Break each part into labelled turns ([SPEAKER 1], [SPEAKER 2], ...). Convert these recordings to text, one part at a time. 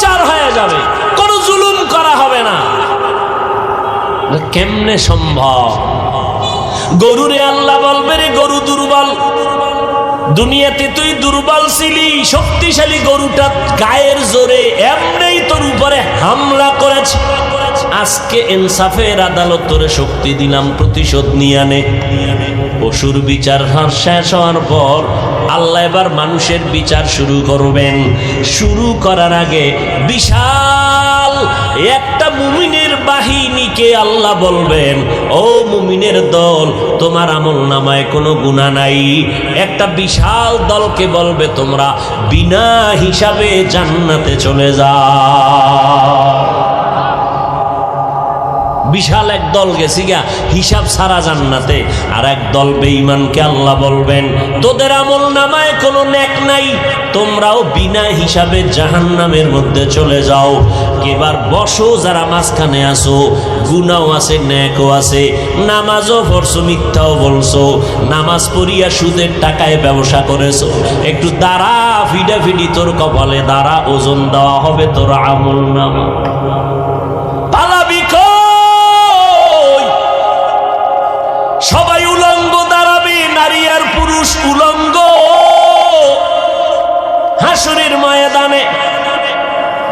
[SPEAKER 1] বিচার হয়ে যাবে। কোনো জুলুম করা হবে না। কেমনে সম্ভব? গরুরে আল্লাহ বলবে রে, গরু দুর্বল। দুনিয়াতে তুই দুর্বল ছিলি, শক্তিশালী গরুটা গায়ের জোরে এমনি তোর উপরে হামলা করেছে। আজকে ইনসাফের আদালত তোরে শক্তি দিলাম, প্রতিশোধ নিয়ে আনে। পশুর বিচার শেষ হওয়ার পর আল্লাহ এবার মানুষের বিচার শুরু করবেন। শুরু করার আগে বিশাল একটা মুমিনের বাহিনীকে আল্লাহ বলবেন, ও মুমিনের দল, তোমার আমল নামায় কোনো গুণা নাই। একটা বিশাল দলকে বলবে, তোমরা বিনা হিসাবে জান্নাতে চলে যাও। বিশাল এক দল গেছি গা, হিসাব সারা জান্নাতে। আর এক দল বেঈমানকে আল্লাহ বলবেন, তোদের আমল নামায় কোনো নেক নাই, তোমরাও বিনা হিসাবে জাহান্নামের মধ্যে চলে যাও। এবার বসো যারা মাঝখানে আসো গুনাও আছে নেকও আছে, নামাজও পড়ছো, মিথ্যাও বলছো, নামাজ পড়িয়া সুদের টাকায় ব্যবসা করেছ। একটু দাঁড়া, ফিডাফিডি তোর কপালে, দাঁড়া, ওজন দেওয়া হবে তোর আমল নামা।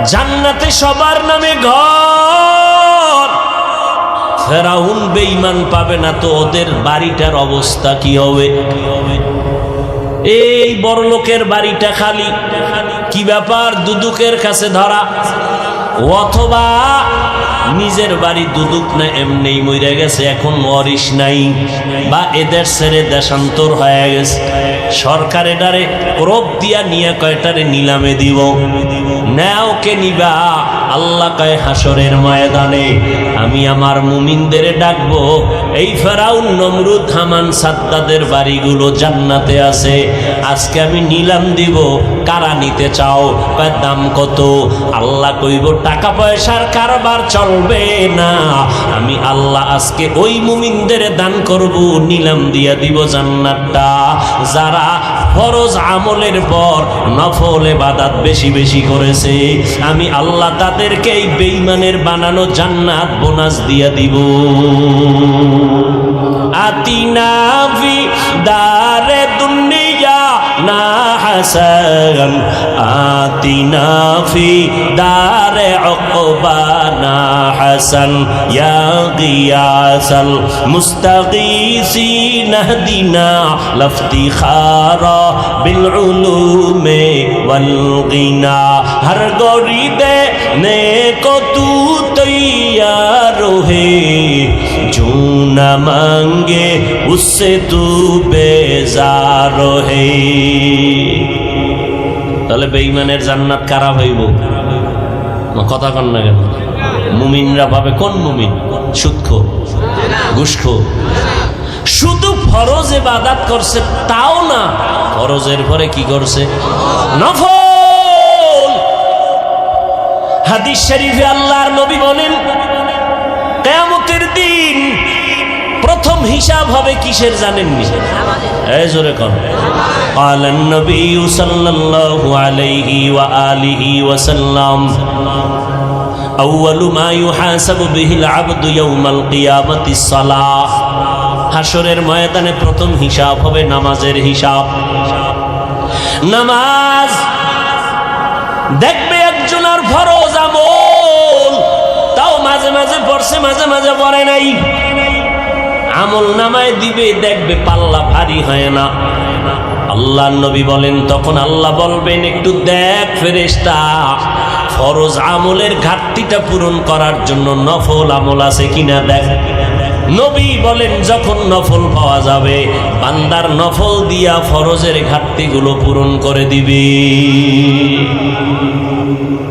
[SPEAKER 1] জান্নাতে সবার নামে ঘর। ফেরাউন বেঈমান পাবে না তো ওদের বাড়িটার অবস্থা কি হবে? এই বড় লোকের বাড়িটা খালি। কি ব্যাপার? দুদুকের কাছে ধরা। অথবা নিজের বাড়ি দুদুক না এমনি মরে গেছে, এখন মরিস নাই বা এদের ছেড়ে দেশান্তর হয়ে গেছে। সরকার এটারে রোপ দিয়া নিয়ে কয়টারে নিলামে দিব? নেও কে নিবা? আল্লাহ কয় হাসরের ময়দানে আমি আমার মুমিনদের ডাকবো। এই ফেরাউন, নমরুদ, হামান, সাদ্দাদের বাড়িগুলো জান্নাতে আছে। আজকে আমি নিলাম দিব। কারা নিতে চাও? দাম কত? আল্লাহ কইব, টাকা পয়সার কারবার চলবে না। আমি আল্লাহ আজকে ওই মুমিনদের দান করব। নিলাম দিয়া দিব জান্নাতটা। যারা ফরজ আমলের পর নফল এবাদাত বেশি বেশি করেছে। আমি আল্লাহ তাদেরকে এই বেইমানের বানানো জান্নাত বোনাস দিয়া দিব। আতিনা দারে حسن آتنا في دار عقبانا حسن يا غياث المستغيثين اهدنا لافتخار بالعلوم والغنى هر غريب نیکو تو تیار ہے جو نہ مانگے اس سے تو بیزار ہے তাহলে বেঈমানের জান্নাত কারা হইব? কথা কন না কেন? মুমিনরা ভাবে কোন মুমিন? সুৎখো ঘুষখো শুধু ফরজ এবাদাত করছে, তাও না, ফরজের পরে কি করছে? নফল! হাদিস শরীফে আল্লাহর নবী বলেন প্রথম হিসাব হবে কিসের জানেননি এই জোরে কন قال النبي صلى الله عليه وآله وسلم أول ما يحاسب به العبد يوم القيامة الصلاة হাসরের ময়দানে প্রথম হিসাব হবে নামাজের হিসাব নামাজ দেখবে একজন আর ফরজ আমল তাও মাঝে মাঝে পড়ছে মাঝে মাঝে পড়ে নাই আমল নামায় দিবে, দেখবে পাল্লা ভারী হয় না। আল্লাহ নবী বলেন, তখন আল্লাহ বলবেন, একটু দেখ ফেরেশতা, ফরজ আমলের ঘাটতিটা পূরণ করার জন্য নফল আমল আছে কিনা দেখ। নবী বলেন, যখন নফল পাওয়া যাবে, বান্দার নফল দিয়া ফরজের ঘাটতিগুলো পূরণ করে দিবি।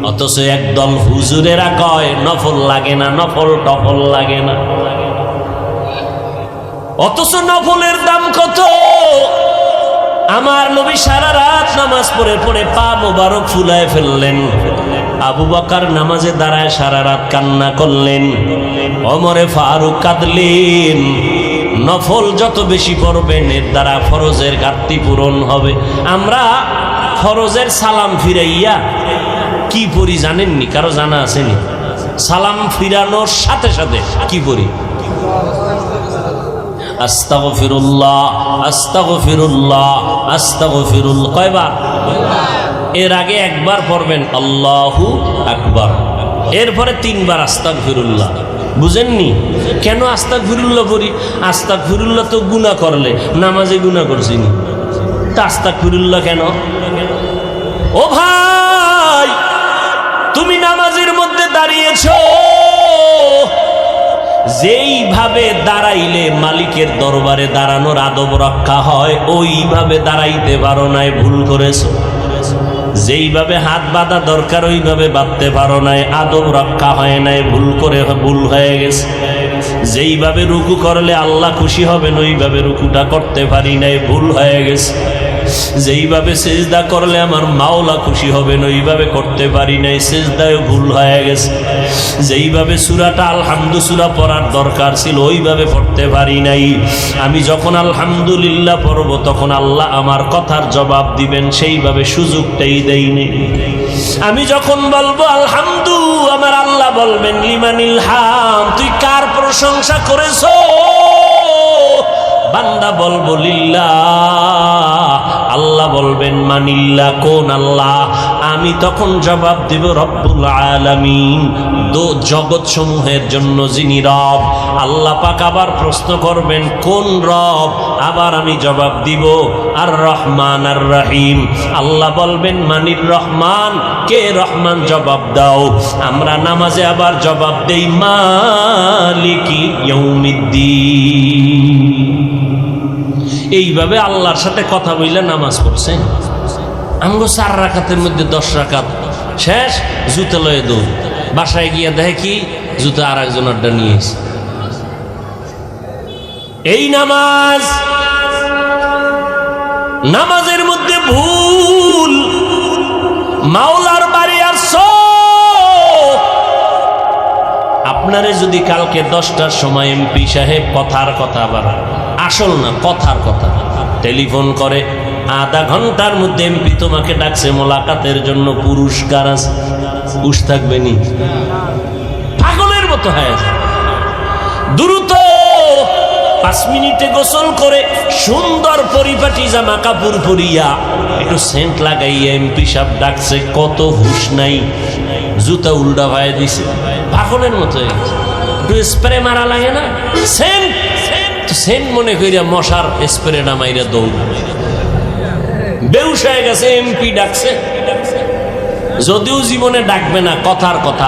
[SPEAKER 1] অথচ একদল হুজুরেরা কয়, নফল লাগে না, নফল টফল লাগে না। অথচ নফলের দাম কত? আমার নবী সারা রাত নামাজ পড়ে পড়ে পা মোবারক ফুলায় ফেললেন। আবু বকার নামাজে দাঁড়ায় সারা রাত কান্না করলেন। অমরে ফারুক কাঁদলেন। নফল যত বেশি পড়বেন এর দ্বারা ফরজের ঘাটতি পূরণ হবে। আমরা ফরজের সালাম ফিরাইয়া কি পড়ি জানেননি? কারও জানা আসেনি সালাম ফিরানোর সাথে সাথে কি পড়ি? আস্তাগফিরুল্লাহ আস্তাগফিরুল্লাহ এর আগে একবার পড়বেন, আল্লাহু আকবার। এরপরে তিনবার আস্তাক ফিরুল্লাহ বুঝেননি? কেন আস্তাক ফিরুল্লাহ পড়ি আস্তাক ফিরুল্লাহ তো গুণা করলে, নামাজে গুণা করছিনি তা আস্তাক ফিরুল্লাহ কেন? ও ভাই, তুমি নামাজের মধ্যে দাঁড়িয়েছো। যেইভাবে দাঁড়াইলে মালিকের দরবারে দাঁড়ানোর আদব রক্ষা হয়, ওইভাবে দাঁড়াইতে পারো নাই, ভুল করেছ। যেইভাবে হাত বাঁধা দরকার, ওইভাবে বাঁধতে পারো নাই, আদব রক্ষা হয় নাই, ভুল করে ভুল হয়ে গেছে। যেইভাবে রুকু করলে আল্লাহ খুশি হবেন, ওইভাবে রুকুটা করতে পারি নাই, ভুল হয়ে গেছে। যেইভাবে সেজদা করলে আমার মাওলা খুশি হবেন, ওইভাবে করতে পারি নাই সেজদায় ভুল হয়ে গেছে। যেইভাবে সুরাটা আলহামদু সুরা পড়ার দরকার ছিল, ওইভাবে পড়তে পারি নাই। আমি যখন আলহামদুলিল্লাহ পড়ব, তখন আল্লাহ আমার কথার জবাব দিবেন, সেইভাবে সুযোগটাই দেয়নি। আমি যখন বলব, আলহামদু আমার আল্লাহ বলবেন, লিমানিল হাম তুই কার প্রশংসা করেছ? বান্দা বলব লিল্লা আল্লাহ বলবেন মানিল্লা কোন আল্লাহ? আমি তখন জবাব দিব রব্বুল আলামিন। দো জগৎ সমূহের জন্য যিনি রব, আল্লাহ পাক আবার প্রশ্ন করবেন, কোন রব? আবার আমি জবাব দিব আর রহমান আর রহিম আল্লাহ বলবেন, মানির রহমান, কে রহমান? জবাব দাও। আমরা নামাজে আবার জবাব দেই, মালিকি ইয়ৌমিদ্দিন এইভাবে আল্লাহর সাথে কথা বললে নামাজ পড়ছেন। আমগো চার রাখাতের মধ্যে দশ রাখাত শেষ, জুতো লয়ে দৌড়। বাসায় গিয়ে দেখে কি? জুতো আর একজনেরটা নিয়ে এসে এই নামাজ, নামাজের মধ্যে ভুল। মাওলার বাড়ি আসছো আপনারে যদি কালকে দশটার সময় এমপি সাহেব কথার কথা আবার আসল না কথার কথা, টেলিফোন করে আধা ঘণ্টার মধ্যে এমপি তোমাকে ডাকছে, মোলাকাতের জন্য পুরস্কার আছে। উস থাকবে নি। পাগলের মতো হয়ে দ্রুত পাঁচ মিনিটে গোসল করে সুন্দর পরিপাটি জামা কাপড় পরিয়া একটু সেন্ট লাগাইয়া এমপি সাহেব ডাকছে, কত হুশ নাই। জুতা উল্টা ভাই দিছে। পাগলের মতো একটু স্প্রে মারা লাগে না? সেন্ট! সেন্ট মনে করিয়া মশার স্প্রেটা মাইরা দৌড় বেউস গেছে, এমপি ডাকছে। যদিও জীবনে ডাকবে না, কথার কথা।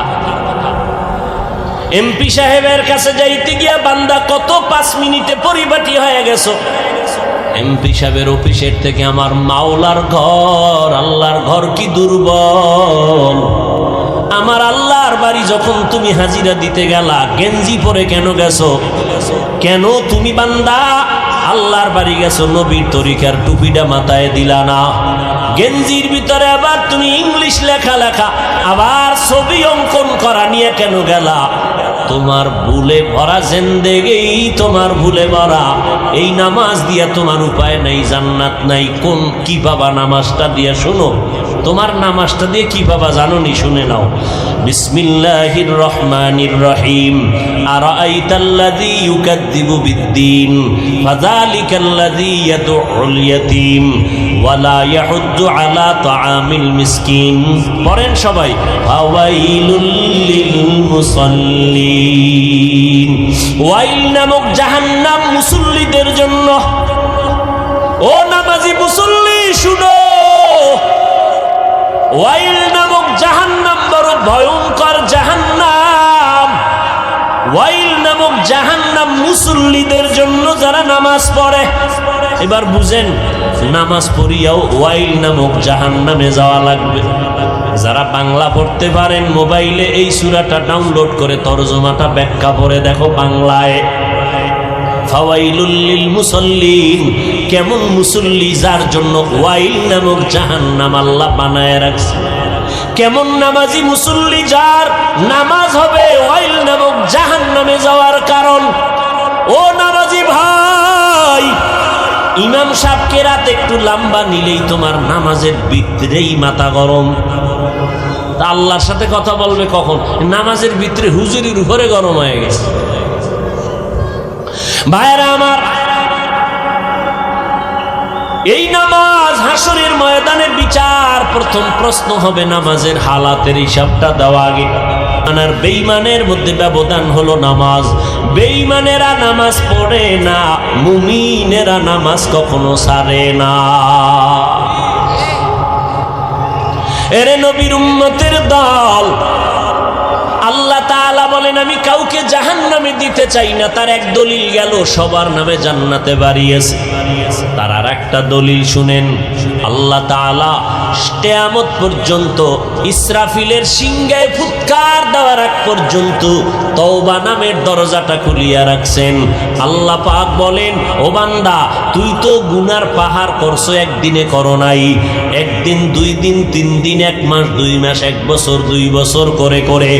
[SPEAKER 1] এমপি সাহেবের কাছে যাইতে গিয়া বান্দা কত পাঁচ মিনিটে পরিপাটি হয়ে গেছো। এমপি সাহেবের অফিসের থেকে আমার মাওলার ঘর, আল্লাহর ঘর কি দুর্বল? আমার আল্লাহর বাড়ি যখন তুমি হাজিরা দিতে গেলা, গেঞ্জি পরে কেন গেছো? কেন তুমি বান্দা আল্লাহর বাড়ি গেছো, নবীর তরিকার টুপিটা মাথায় দিলা না। গেঞ্জির ভিতরে আবার তুমি ইংলিশ লেখা লেখা, আবার ছবি অঙ্কন করা নিয়ে কেন গেলা? তোমার ভুলে ভরা জেন্দেগেই তোমার ভুলে ভরা। এই নামাজ দিয়া তোমার উপায় নাই, জান্নাত নাই। কোন কি বাবা নামাজটা দিয়া শোনো। তোমার নামাজটা দিয়ে কি বাবা জানো নি শুনে নাও। বিসমিল্লাহির রহমানির রহিম আর আইতাল্লাযী বিদ্দিন। ফাযালিকাল্লাযী ইয়াদউল ওয়ালা ইয়াহুদ্দু আলা তাআমিল মিসকিন। পড়েন সবাই, ফাওয়াইলুল লিল মুসাল্লিন ওয়াইল নামক জাহান্নাম মুসল্লিদের জন্য। ও নামাজি ওয়াইল নামক জাহান্নাম বড় ভয়ঙ্কর জাহান্নাম। ওয়াইল নামক জাহান্নাম মুসল্লিদের জন্য যারা নামাজ পড়ে, এবার বুঝেন, নামাজ পড়িয়াও ওয়াইল নামক জাহান্নামে যাওয়া লাগবে। যারা বাংলা পড়তে পারেন, মোবাইলে এই সুরাটা ডাউনলোড করে, তরজমাটা ব্যাখ্যা পড়ে দেখো বাংলায়। ফাওয়াইলুল্লিল মুসল্লিন। কেমন মুসল্লি যার জন্য ওয়াইল নামক জাহান্নাম আল্লাহ বানায় রাখছে। কেমন নামাজি মুসল্লি যার নামাজ হবে ওয়াইল নামক জাহান্নামে যাওয়ার কারণ। ও নামাজি ভাই, ইমাম সাহেবকে রাত একটু লম্বা নিলেই তোমার নামাজের ভিতরেই মাথা গরম। আল্লাহর সাথে কথা বলবে কখন? নামাজের ভিতরে হুজুরির উপরে গরম হয়ে গেছে। ভাইরা আমার, এই নামাজ হাসরের ময়দানে বিচার প্রথম প্রশ্ন হবে নামাজের হালাতের হিসাবটা দেওয়া আগে। আর বেইমানের মধ্যে ব্যবধান হলো নামাজ। বেইমানেরা নামাজ পড়ে না, মুমিনেরা নামাজ কখনো সারে না। এরে নবীর উম্মতের দল আল্লাহ তাআলা বলেন, আমি কাউকে জাহান্নামে দিতে চাই না। তার এক দলিল গেল, সবার নামে জান্নাতে বাড়িয়েছে। তার আর একটা দলিল শুনেন, আল্লাহ তাআলা স্টেয়ামত পর্যন্ত ইসরাফিলের সিংহায় ফুৎকার দেওয়ার আগ পর্যন্ত তওবা নামের দরজাটা খুলিয়া রাখছেন। আল্লাহ পাক বলেন, ও বান্দা, তুই তো গুনার পাহাড় করছ, একদিনে করো নাই। একদিন, দুই দিন, তিন দিন, এক মাস, দুই মাস, এক বছর, দুই বছর করে করে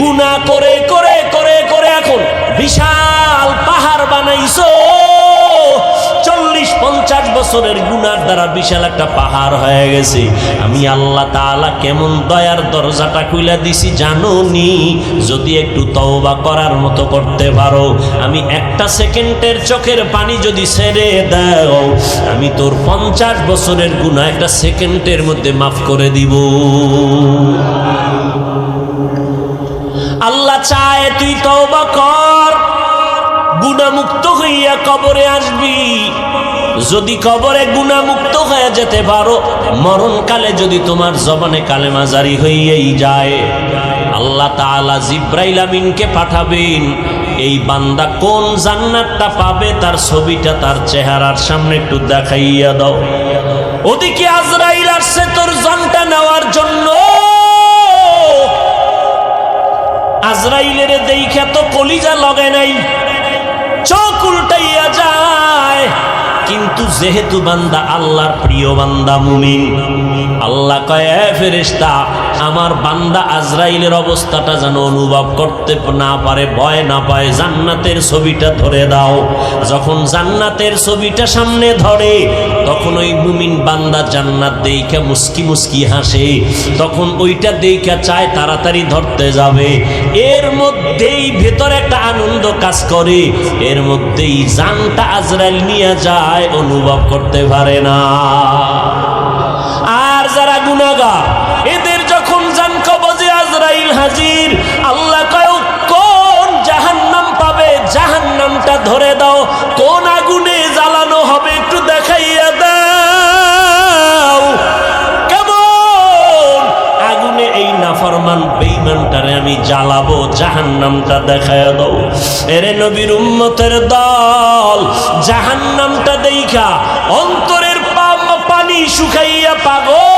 [SPEAKER 1] গুনাহ করে করে করে করে এখন বিশাল পাহাড় বানাইছো। চল্লিশ, পঞ্চাশ বছরের গুনার দ্বারা বিশাল একটা পাহাড় হয়ে গেছে। আমি আল্লাহ কেমন দয়ার দরজাটা যদি একটু তওবা করার মতো করতে পারো। আমি একটা সেকেন্ডের চোখের পানি যদি ছেড়ে দাও, আমি তোর পঞ্চাশ বছরের গুণা একটা সেকেন্ডের মধ্যে মাফ করে দিব। চায়, তুই তওবা কর। গুণামুক্ত হইয়া কবরে আসবি। যদি কবরে গুণামুক্ত হয়ে যেতে পারো, মরণকালে যদি তোমার জবানে কালেমা জারি হইয়াই যায়। আল্লাহ তাআলা জিব্রাইল আমিনকে পাঠাবেন, এই বান্দা কোন জান্নাতটা পাবে, তার ছবিটা তার চেহারার সামনে একটু দেখাইয়া দাও। ওদিকে আজরাইল আসছে, তোর জনটা নেওয়ার আজরাইলের দেখা তো কলিজা লগে নাই। চোখ উল্টাইয়া যায়। কিন্তু যেহেতু বান্দা আল্লাহর প্রিয় বান্দা মুমিন, আল্লাহ কয়ে, "এ ফেরেশতা আমার বান্দা আজরাইলের অবস্থাটা যেন অনুভব করতে না পারে, ভয় না পায়, জান্নাতের ছবিটা ধরে দাও। যখন জান্নাতের ছবিটা সামনে ধরে, তখন ওই মুমিন বান্দা জান্নাত দেইখা মুস্কি মুস্কি হাসে। তখন ওইটা দেইখা চায় তাড়াতাড়ি ধরতে যাবে। এর মধ্যেই ভেতরে একটা আনন্দ কাজ করে। এর মধ্যেই জানটা আজরাইল নিয়ে যায়, অনুভব করতে পারে না। আর যারা গুনাগার জাহান্নামটা দেখায় দাও। এরে নবীর উম্মতের দল জাহান্নামটা দেখা অন্তরের পানি শুকাইয়া পাগল।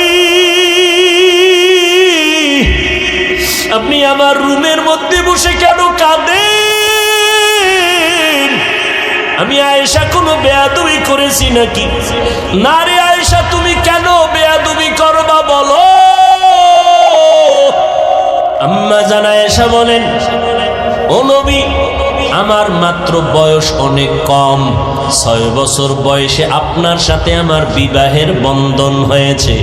[SPEAKER 1] আপনি আমার রুমের মধ্যে বসে কেন কাঁদেন? আমি আয়েশা কোনো বেয়াদুবি করেছি নাকি? না রে আয়েশা, তুমি কেন বেয়াদুবি করবা বলো? আম্মা জানা এসা বলেন, ও নবী, আমার মাত্র বয়স অনেক কম। ছয় বছর বয়সে আপনার সাথে আমার বিবাহের বন্ধন হয়েছে।